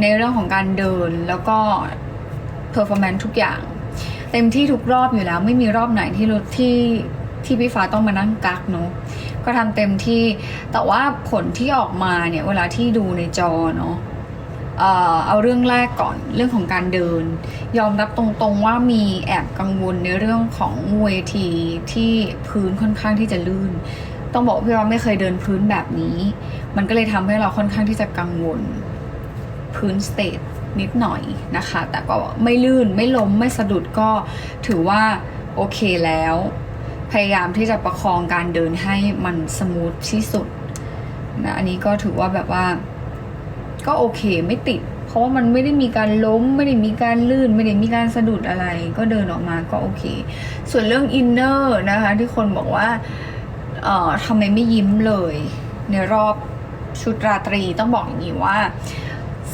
ในเรื่องของการเดินแล้วก็ performance ทุกอย่าง เต็มที่ทุกรอบอยู่แล้ว ไม่มีรอบไหนที่ที่ที่พี่ฟ้าต้องมานั่งกักเนาะก็ทำเต็มที่แต่ว่าผลที่ออกมาเนี่ยเวลาที่ดูในจอเนาะเอ่อเอาเรื่องแรกก่อนเรื่องของการเดิน ยอมรับตรงๆว่ามีแอบกังวลในเรื่องของเวทีที่พื้นค่อนข้างที่จะลื่น ต้องบอกพี่ว่าไม่เคยเดินพื้นแบบนี้ มันก็เลยทำให้เราค่อนข้างที่จะกังวล พื้นสเตทนิดหน่อยนะคะ แต่ก็ไม่ลื่นไม่ล้มไม่สะดุดก็ถือว่าโอเคแล้ว พยายามที่จะประคองการเดินให้มันสมูทที่สุดนะอันนี้ก็ถือว่าแบบว่า ก็โอเคไม่ติด เพราะว่ามันไม่ได้มีการล้ม ไม่ได้มีการลื่น ไม่ได้มีการสะดุดอะไร ก็เดินออกมาก็โอเค ส่วนเรื่องอินเนอร์นะคะ ที่คนบอกว่าเอ่อทำไมไม่ยิ้มเลย ในรอบชุดราตรีต้องบอกอย่างนี้ว่า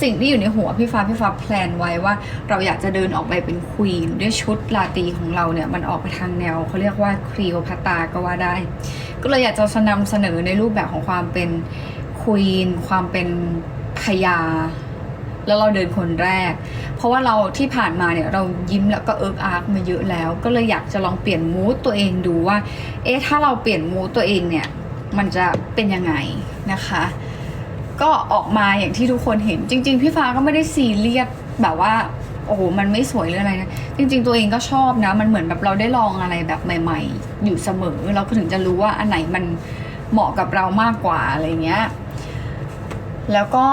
สิ่งที่อยู่ในหัวพี่ฟ้าพี่ฟ้าแพลนไว้ว่าเราอยากจะเดินออกไปเป็นควีนด้วยชุดราตีของเราเนี่ยมันออกไปทางแนวเขาเรียกว่าครีโอพัตาก็ว่าได้ ก็เลยอยากจะนำเสนอในรูปแบบของความเป็นควีนความเป็นพญาแล้วเราเดินคนแรก เพราะว่าเราที่ผ่านมาเนี่ยเรายิ้มแล้วก็เอิกอาร์กมาเยอะแล้ว ก็เลยอยากจะลองเปลี่ยนมูดตัวเองดูว่า เอ๊ะถ้าเราเปลี่ยนมูดตัวเองเนี่ย มันจะเป็นยังไงนะคะ ก็ออกมาอย่างที่ทุกคนเห็น จริง ๆ พี่ฟ้าก็ไม่ได้ซีเรียสแบบว่า โอ้โหมันไม่สวยหรืออะไรนะจริง ๆ ตัวเองก็ชอบนะ มันเหมือนแบบเราได้ลองอะไรแบบใหม่ ๆ อยู่เสมอ เราก็ถึงจะรู้ว่าอันไหนมันเหมาะกับเรามากกว่าอะไรเงี้ยแล้วก็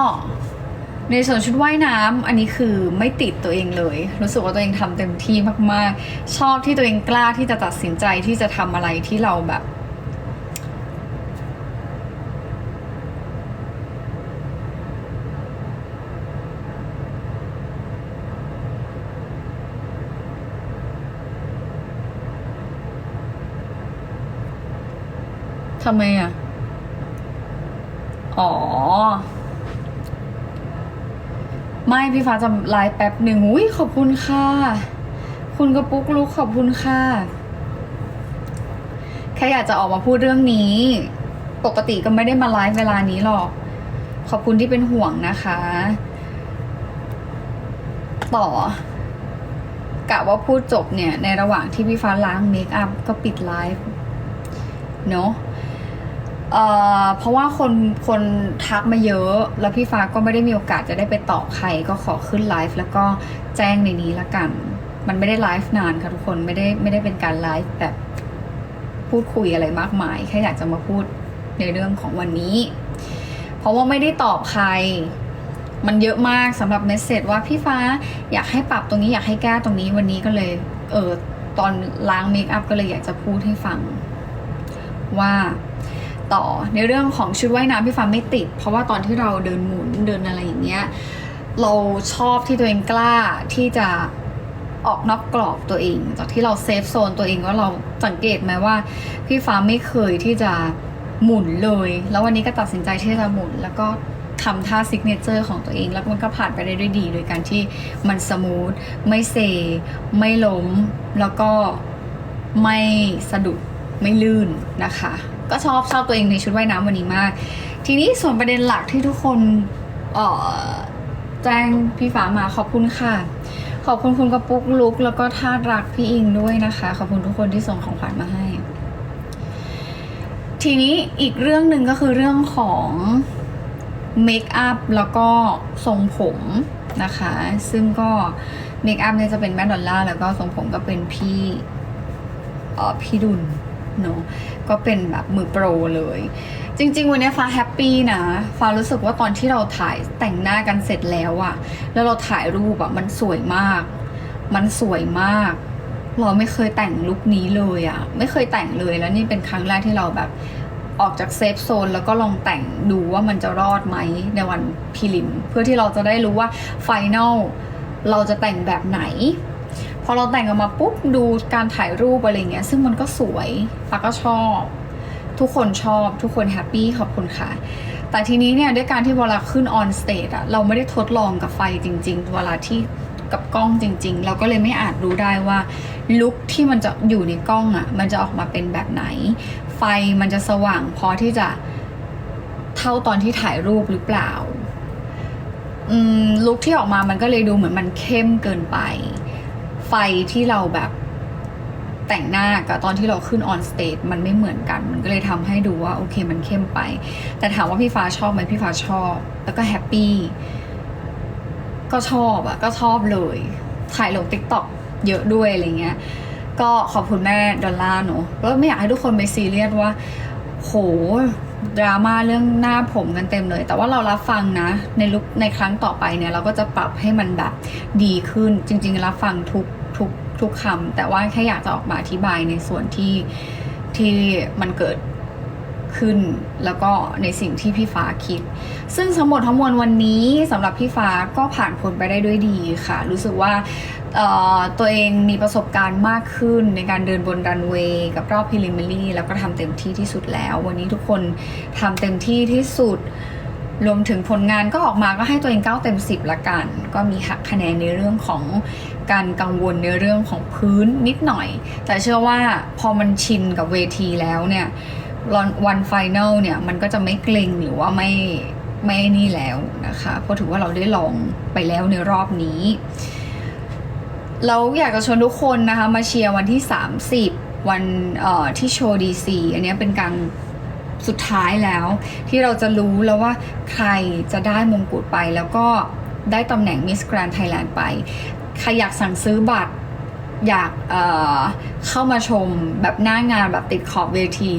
ในส่วนชุดว่ายน้ำอันนี้คือไม่ติดตัวเองเลย รู้สึกว่าตัวเองทำเต็มที่มากๆ ชอบที่ตัวเองกล้าที่จะตัดสินใจที่จะทำอะไรที่เราแบบ ทำไมอะ อ๋อ ไม่พี่ฟ้าจะไลฟ์แป๊บหนึ่งอุ้ยขอบคุณค่ะ คุณกระปุกลุกขอบคุณค่ะ แค่อยากจะออกมาพูดเรื่องนี้ ปกติก็ไม่ได้มาไลฟ์เวลานี้หรอก ขอบคุณที่เป็นห่วงนะคะ ต่อกะว่าพูดจบเนี่ย ในระหว่างที่พี่ฟ้าล้างเมคอัพก็ปิดไลฟ์เนาะ เอ่อเพราะว่าคนคนทักมาเยอะ แล้วพี่ฟ้าก็ไม่ได้มีโอกาสจะได้ไปตอบใครก็ขอขึ้นไลฟ์แล้วก็แจ้งในนี้ละกัน มันไม่ได้ไลฟ์นานค่ะทุกคนไม่ได้ไม่ได้เป็นการไลฟ์แบบพูดคุยอะไรมากมาย แค่อยากจะมาพูดในเรื่องของวันนี้ เพราะว่าไม่ได้ตอบใคร มันเยอะมากสำหรับเมสเซจว่าพี่ฟ้าอยากให้ปรับตรงนี้อยากให้แก้ตรงนี้วันนี้ก็เลย เออตอนล้างเมคอัพก็เลยอยากจะพูดให้ฟังว่า ต่อในเรื่องของชุดว่ายน้ำพี่ฟ้าไม่ติด เพราะว่าตอนที่เราเดินหมุนเดินอะไรอย่างเงี้ยเราชอบที่ตัวเองกล้าที่จะออกนอกกรอบตัวเอง จากที่เราเซฟโซนตัวเองว่าเราสังเกตไหมว่า พี่ฟ้าไม่เคยที่จะหมุนเลย แล้ววันนี้ก็ตัดสินใจที่จะหมุน แล้วก็ทำท่าซิกเนเจอร์ของตัวเอง แล้วมันก็ผ่านไปได้ด้วยดี โดยการที่มันสมูทไม่เซ ไม่ล้ม แล้วก็ไม่สะดุดไม่ลื่นนะคะ ก็ชอบชอบตัวเองในชุดว่ายน้ำวันนี้มาก ทีนี้ส่วนประเด็นหลักที่ทุกคนเอ่อแจ้งพี่ฟ้ามาขอบคุณค่ะ ขอบคุณคุณกระปุกลุก แล้วก็ท่ารักพี่อิงด้วยนะคะ ขอบคุณทุกคนที่ส่งของขวัญมาให้ ทีนี้อีกเรื่องหนึ่งก็คือเรื่องของเมคอัพแล้วก็ทรงผมนะคะ ซึ่งก็เมคอัพเนี่ยจะเป็นแม่ดอลล่าแล้วก็ทรงผมก็เป็นพี่เออพี่ดุล เนาะก็เป็นแบบมือโปรเลย จริง ๆ วันนี้ฟ้าแฮปปี้นะฟ้ารู้สึกว่าตอนที่เราถ่ายแต่งหน้ากันเสร็จแล้วอะแล้วเราถ่ายรูปอะมันสวยมาก มันสวยมาก เราไม่เคยแต่งลุคนี้เลยอะไม่เคยแต่งเลยแล้วนี่เป็นครั้งแรกที่เราแบบออกจากเซฟโซนแล้วก็ลองแต่งดูว่ามันจะรอดไหมในวันพิลิม เพื่อที่เราจะได้รู้ว่าไฟแนลเราจะแต่งแบบไหน พอเราแต่งออกมาปุ๊บดูการถ่ายรูปอะไรเงี้ย ซึ่งมันก็สวยฟ้าก็ชอบ ทุกคนชอบทุกคนแฮปปี้ขอบคุณค่ะ แต่ทีนี้เนี่ยด้วยการที่เวลาขึ้นออนสเตจอะเราไม่ได้ทดลองกับไฟจริง ๆ เวลาที่กับกล้องจริง ๆ เราก็เลยไม่อาจรู้ได้ว่าลุคที่มันจะอยู่ในกล้องอะมันจะออกมาเป็นแบบไหน ไฟมันจะสว่างพอที่จะเท่าตอนที่ถ่ายรูปหรือเปล่าอืมลุคที่ออกมามันก็เลยดูเหมือนมันเข้มเกินไป ไฟที่เราแบบแต่งหน้ากับตอนที่เราขึ้นออนสเตจมันไม่เหมือนกัน มันก็เลยทำให้ดูว่าโอเคมันเข้มไป แต่ถามว่าพี่ฟ้าชอบไหมพี่ฟ้าชอบ แล้วก็แฮปปี้ก็ชอบอะก็ชอบเลยถ่ายลงติ๊กต็อกเยอะด้วยอะไรเงี้ย ก็ขอบคุณแม่ดอลลาร์เนอะแล้วไม่อยากให้ทุกคนไปซีเรียสว่า โหดราม่าเรื่องหน้าผมกันเต็มเลย แต่ว่าเรารับฟังนะ ในลุกในครั้งต่อไปเนี่ย เราก็จะปรับให้มันแบบดีขึ้นจริง ๆ รับฟังทุก ทุกคำแต่ว่าแค่อยากจะออกมาอธิบายในส่วนที่ที่มันเกิดขึ้นแล้วก็ในสิ่งที่พี่ฟ้าคิด ซึ่งทั้งหมดทั้งมวลวันนี้สำหรับพี่ฟ้าก็ผ่านพ้นไปได้ด้วยดีค่ะ รู้สึกว่าตัวเองมีประสบการณ์มากขึ้นในการเดินบนรันเวย์กับรอบพิลิมิลี่แล้วก็ทำเต็มที่ที่สุดแล้ว วันนี้ทุกคนทำเต็มที่ที่สุด รวมถึงผลงานก็ออกมาก็ให้ตัวเอง 9 เต็ม 10 ละกัน ก็มีหักคะแนนในเรื่องของการกังวลในเรื่องของพื้นนิดหน่อย แต่เชื่อว่าพอมันชินกับเวทีแล้วเนี่ยวันไฟแนลเนี่ยมันก็จะไม่เกรงหรือว่าไม่ไม่นี่แล้วนะคะเพราะถือว่าเราได้ลองไปแล้วในรอบนี้เราอยากจะชวนทุกคนนะคะมาเชียร์วันที่ 30 วันที่โชว์ดีซีอันนี้เป็นการ สุดท้ายแล้ว ที่เราจะรู้แล้วว่าใครจะได้มงกุฎไป แล้วก็ได้ตำแหน่งมิสแกรน n d ไทยแลนด์ไปใครอยากสั่งซื้อบัตรอยากเเข้ามาชมแบบหน้างานแบบติดขอบเวที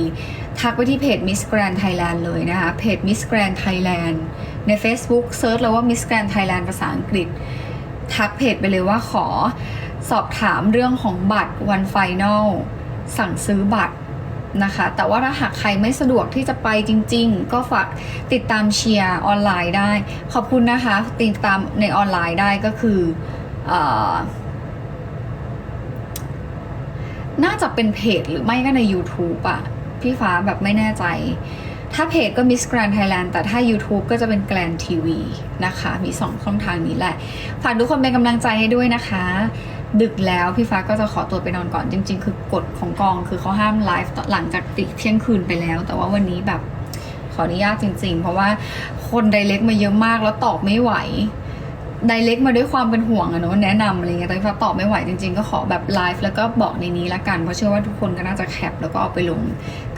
ทักไปที่เพจ Miss Grand Thailand เลยนะคะ เพจ Miss Grand Thailand ใน Facebook เซิร์ชเลยว่า Miss Grand Thailand ภาษาอังกฤษ ทักเพจไปเลยว่าขอสอบถามเรื่องของบัตรวันไฟนอลสั่งซื้อบัตร นะคะ แต่ว่าถ้าหากใครไม่สะดวกที่จะไปจริง ๆ ก็ฝากติดตามเชียร์ออนไลน์ได้ ขอบคุณนะคะ ติดตามในออนไลน์ได้ก็คืออน่าจะเป็นเพจหรือไม่ก็ใน YouTube อะพี่ฟ้าแบบไม่แน่ใจ ถ้าเพจก็ Miss Grand Thailand แต่ถ้า YouTube ก็จะเป็น Grand TV นะคะ มีสองช่องทางนี้แหละ ฝากทุกคนเป็นกำลังใจให้ด้วยนะคะ ดึกแล้วพี่ฟ้าก็จะขอตัวไปนอนก่อนจริง ๆ คือกฎของกองคือเขาห้ามไลฟ์หลังจากติเที่ยงคืนไปแล้ว แต่ว่าวันนี้แบบขออนุญาตจริง ๆ เพราะว่าคนไดเรกมาเยอะมากแล้วตอบไม่ไหว ไดเล็กมาด้วยความเป็นห่วงอะเนาะแนะนำอะไรเงี้ยแต่พี่ฟ้าตอบไม่ไหวจริงๆ ก็ขอแบบไลฟ์แล้วก็บอกในนี้ละกัน เพราะเชื่อว่าทุกคนก็น่าจะแคปแล้วก็เอาไปลง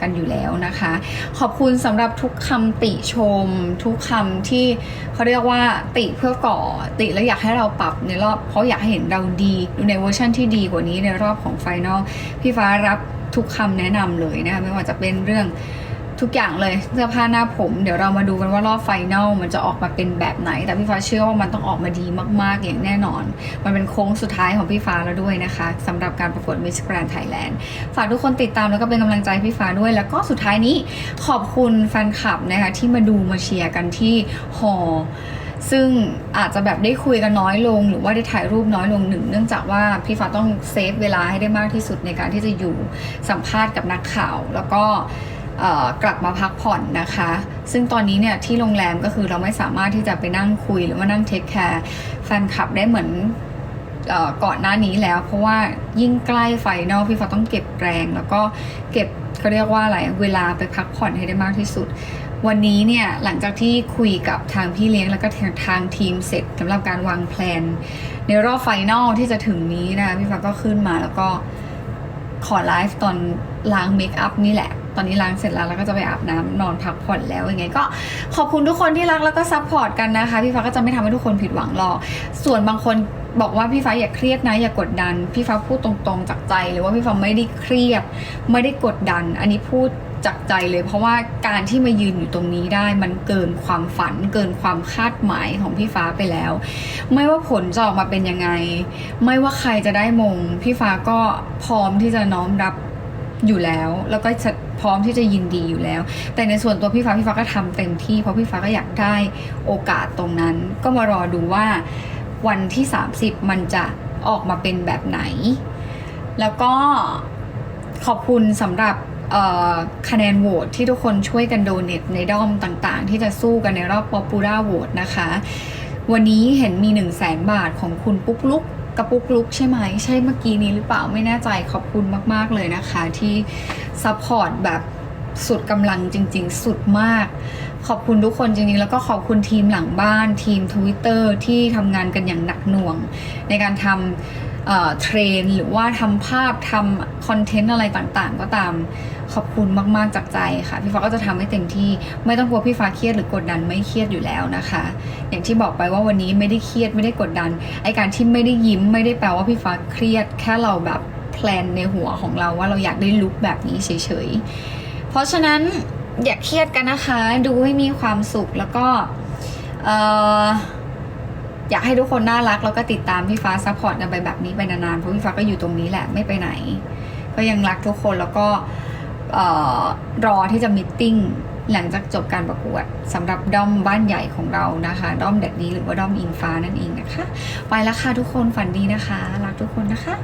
กันอยู่แล้วนะคะ ขอบคุณสำหรับทุกคำติชม ทุกคำที่เขาเรียกว่าติเพื่อก่อติแล้วอยากให้เราปรับในรอบเพราะอยากเห็นเราดีในเวอร์ชันที่ดีกว่านี้ในรอบของไฟนอลพี่ฟ้ารับทุกคำแนะนำเลยนะคะไม่ว่าจะเป็นเรื่อง ทุกอย่างเลยเสื้อผ้าหน้าผม เดี๋ยวเรามาดูกันว่ารอบไฟนอลมันจะออกมาเป็นแบบไหน แต่พี่ฟ้าเชื่อว่ามันต้องออกมาดีมาก ๆ อย่างแน่นอน มันเป็นโค้งสุดท้ายของพี่ฟ้าแล้วด้วยนะคะสำหรับการประกวด Miss Grand Thailand ฝากทุกคนติดตามแล้วก็เป็นกำลังใจพี่ฟ้าด้วย แล้วก็สุดท้ายนี้ขอบคุณแฟนคลับนะคะที่มาดูมาเชียร์กันที่หอซึ่งอาจจะแบบได้คุยกันน้อยลง หรือว่าได้ถ่ายรูปน้อยลงหนึ่ง เนื่องจากว่าพี่ฟ้าต้องเซฟเวลาให้ได้มากที่สุดในการที่จะอยู่สัมภาษณ์กับนักข่าว แล้วก็ กลับมาพักผ่อนนะคะ ซึ่งตอนนี้เนี่ยที่โรงแรมก็คือเราไม่สามารถที่จะไปนั่งคุยหรือว่านั่งเทคแคร์แฟนคลับได้เหมือนเก่อนหน้านี้แล้ว เพราะว่ายิ่งใกล้ไฟนอลพี่ฟ้าต้องเก็บแรง แล้วก็เก็บเขาเรียกว่าอะไรเวลาไปพักผ่อนให้ได้มากที่สุด วันนี้เนี่ยหลังจากที่คุยกับทางพี่เลี้ยงแล้วก็ทางทางทีมเสร็จสำหรับการวางแผนในรอบไฟนอลที่จะถึงนี้นะคะพี่ฟ้าก็ขึ้นมาแล้วก็ขอไลฟ์ตอนล้างเมคอัพนี่แหละ ตอนนี้ล้างเสร็จแล้วแล้วก็จะไปอาบน้ำนอนพักผ่อนแล้วยังไงก็ขอบคุณทุกคนที่รักแล้วก็ซัพพอร์ตกันนะคะ พี่ฟ้าก็จะไม่ทำให้ทุกคนผิดหวังหรอก ส่วนบางคนบอกว่าพี่ฟ้าอย่าเครียดนะอย่ากดดัน พี่ฟ้าพูดตรงๆจากใจเลยว่าพี่ฟ้าไม่ได้เครียด ไม่ได้กดดัน อันนี้พูดจากใจเลย เพราะว่าการที่มายืนอยู่ตรงนี้ได้มันเกินความฝัน เกินความคาดหมายของพี่ฟ้าไปแล้ว ไม่ว่าผลจะออกมาเป็นยังไง ไม่ว่าใครจะได้มง พี่ฟ้าก็พร้อมที่จะน้อมรับอยู่แล้ว แล้วก็จะ พร้อมที่จะยินดีอยู่แล้ว แต่ในส่วนตัวพี่ฟ้าพี่ฟ้าก็ทำเต็มที่เพราะพี่ฟ้าก็อยากได้โอกาสตรงนั้น ก็มารอดูว่าวันที่ 30 มันจะออกมาเป็นแบบไหน แล้วก็ขอบคุณสำหรับคะแนนโหวตที่ทุกคนช่วยกันโดเนทในด้อมต่างๆ ที่จะสู้กันในรอบ Popular Vote นะคะ วันนี้เห็นมี 1 0 0 0 0แสนบาทของคุณปุ๊กลุก กระปุกลุกใช่ไหม ใช่เมื่อกี้นี้หรือเปล่าไม่แน่ใจขอบคุณมาก ๆ เลยนะคะ ที่ซัพพอร์ตแบบสุดกำลังจริง ๆ สุดมาก ขอบคุณทุกคนจริง ๆ แล้วก็ขอบคุณทีมหลังบ้านทีม Twitter ที่ทำงานกันอย่างหนักหน่วง ในการทำเอ่อเทรนหรือว่าทำภาพทำคอนเทนต์อะไรต่างๆ ก็ตาม ขอบคุณมากๆจากใจค่ะ พี่ฟ้าก็จะทำให้เต็มที่ ไม่ต้องกลัวพี่ฟ้าเครียดหรือกดดันไม่เครียดอยู่แล้วนะคะ อย่างที่บอกไปว่าวันนี้ไม่ได้เครียดไม่ได้กดดันไอการที่ไม่ได้ยิ้มไม่ได้แปลว่าพี่ฟ้าเครียดแค่เราแบบแพลนในหัวของเราว่าเราอยากได้ลุคแบบนี้เฉยๆ เพราะฉะนั้นอย่าเครียดกันนะคะ ดูให้มีความสุขแล้วก็อยากให้ทุกคนน่ารักแล้วก็ติดตามพี่ฟ้าซัพพอร์ตกันไปแบบนี้ไปนานๆเพราะพี่ฟ้าก็อยู่ตรงนี้แหละไม่ไปไหน ก็ยังรักทุกคนแล้วก็ รอที่จะมิทติ้งหลังจากจบการประกวดสำหรับด้อมบ้านใหญ่ของเรานะคะด้อมเด็กนี้หรือว่าด้อมอิงฟ้านั่นเองนะคะ ไปแล้วค่ะทุกคนฝันดีนะคะ รักทุกคนนะคะ